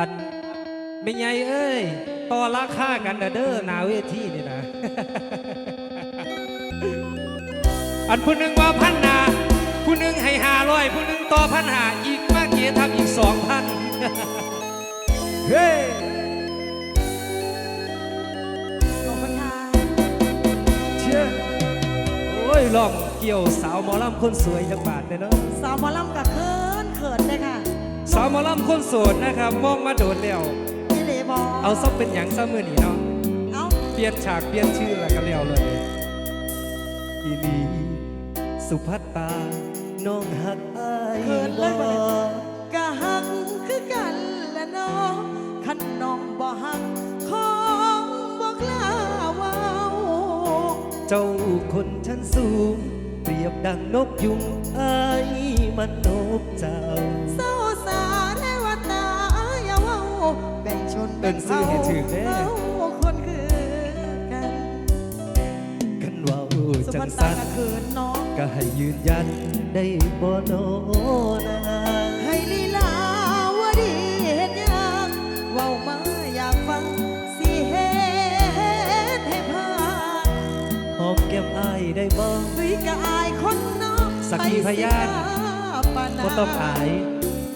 อันไม่ไงเอ้ยต่อราคากันนะเด้อหนาเวทีนี่นะ อันผู้หนึ่งว่าพันนาผู้หนึ่งให้ห้าร้อยผู้หนึ่งต่อพันหาอีกมากเกียทำอีกสองพันเฮ้ขอบคุณค่ะเชื่อโอ้ยลองเกี่ยวสาวหมอลำคนสวยจังบาทเลยเนาะสาวหมอลำกับเขินเขินเลยค่ะ สาวหมอลำคนโสดนะครับมองมาโดดแล้วพี่เลบอเอาซับเป็นหยังซับมือนีเนาะเอาเปลี่ยนฉากเปลี่ยนชื่อแล้วก็แล้วเลยอีลีสุภัตตาน้องหักอายเขินเลยบ่บ่เนี่ยกะหักคือกันละเน้องขันน้องบ่หักของบ่กล้าเว้าเจ้าคนชั้นสูง เปรียบดังนกยุงอายมันนกเจ้า เศร้า เอิ้นชื่อให้ถึกเด้เฮาคนคือกันกันเว่าสุจัภังตตาสันกะเขินน้องก็ให้ยืนยันได้บ่โนนาให้ลีลาวดีเฮ็ดหยังเว้ามาอยากฟังสิเฮ็ดให้พานหอมแก้มอายได้บ่สุยกะอายคนนอกสักขีพยานไปเสียปานบ่ต้องอาย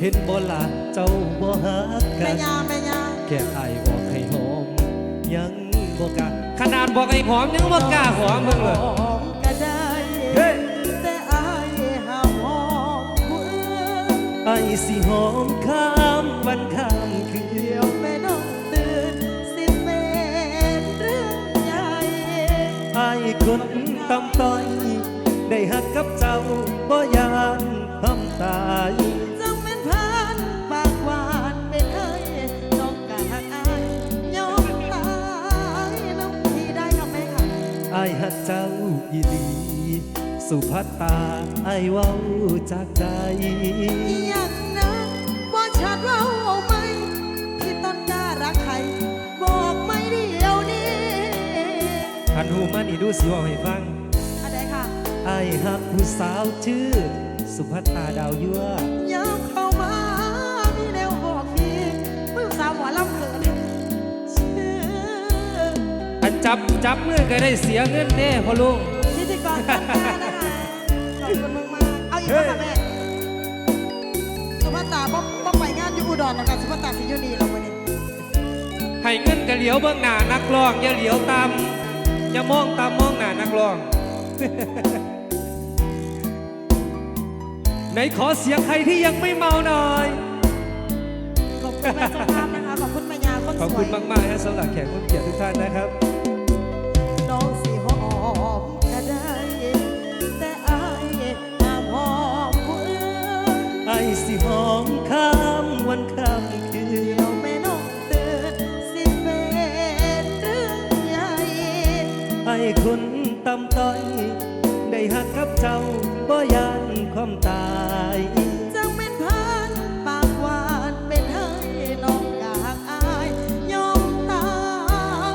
เห็นบ่ล่ะเจ้าบ่ฮักกัแม่นยาแม่ยา แค่อายบอกให้หอม ยังบ่กล้าขนาดบอกให้หอมยังบ่กล้าหอมมึงเลยหอมก็ได้เฮ้ยแต่อายห้ามหอมผู้อื่นไอ้สิหอมข้ามวันข้ามคืนเดี๋ยวแม่น้องตื่นสิเป็นเรื่องใหญ่ไอ้คนตำต้อยได้หักกับเจ้าบ่ยานทำตาย เจ้าอีหลี สุภัตตาไอ้เว้าจากใจอีหยังนะบ่ชัดเว่าเอาไหมที่ต้นกล้ารักใคร บอกไม่เดียวนี้หันหูมานี่ดูสิเว่าให้ฟังอะไรค่ะไอ้หักผู้สาวชื่อ สุภัตตาดาวยั่วย้ำเข้ามา จับจับมือก็ได้เสียเงินแน่พ่อลุงพิธีกรต้นกล้านะคะขอบคุณมากมากๆเอาอีกแล้วค่ะแม่สุภาตาบ่บ่ไปงานอยู่อุดรหรอกค่ะสุภาตาสิอยู่นี่หรอกวันนี้ให้เงินก็เหลียวเบื้องหน้านักร้องอย่าเหลียวตามอย่ามองตามมองหน้านักร้อง ไหนขอเสียงใครที่ยังไม่เมาหน่อย ขอบคุณแม่เจ้าภาพนะคะขอบคุณแม่ยาคนสวย ขอบคุณมากๆนะสำหรับแขกผู้มีเกียรติทุกท่านนะครับ หักกับเจ้าบ่ยานความตายจังเป็นพันปากหวานเป็นเฮ้ยน้องกากอายยอมตา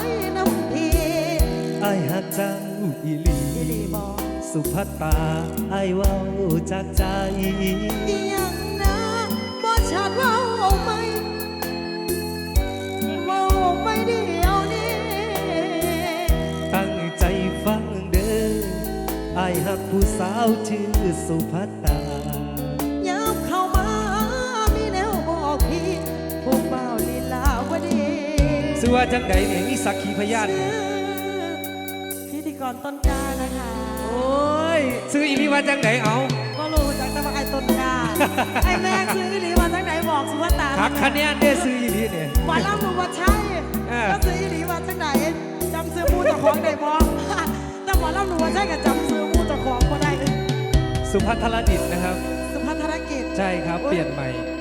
ยน้ำพีไอ้หักเจ้าอีหลีอีหลีบอกสุภัตตาไอ้เว้าจากใจอีหยังนะบ่ชัดเว่าาวชื่อสุภัตตายับเข้ามามีแนวบอกพี่ผู้เฝ้าลีลาวดีสือว่าจังใดเนี่ยมีสักขีพยาน พิธีกรต้นกล้านะคะโอ้ยซื้ออีหลีว่าจังใดเอาก็รู้จากตะวันไอต้นกล้าไอแม่ซื้ออีหลีมาทั้งไหนบอกสุภาตาหักคะแนนได้ซื้ออีหลีเนี่ย หมอเล่าหนูว่าใช่เออ ก็ซื้ออีหลีมาทั้งไหนจำซื้อมูเจ้าของได้บอก สุภัทรดิตนะครับ สุภาธารกิจ ใช่ครับ เปลี่ยนใหม่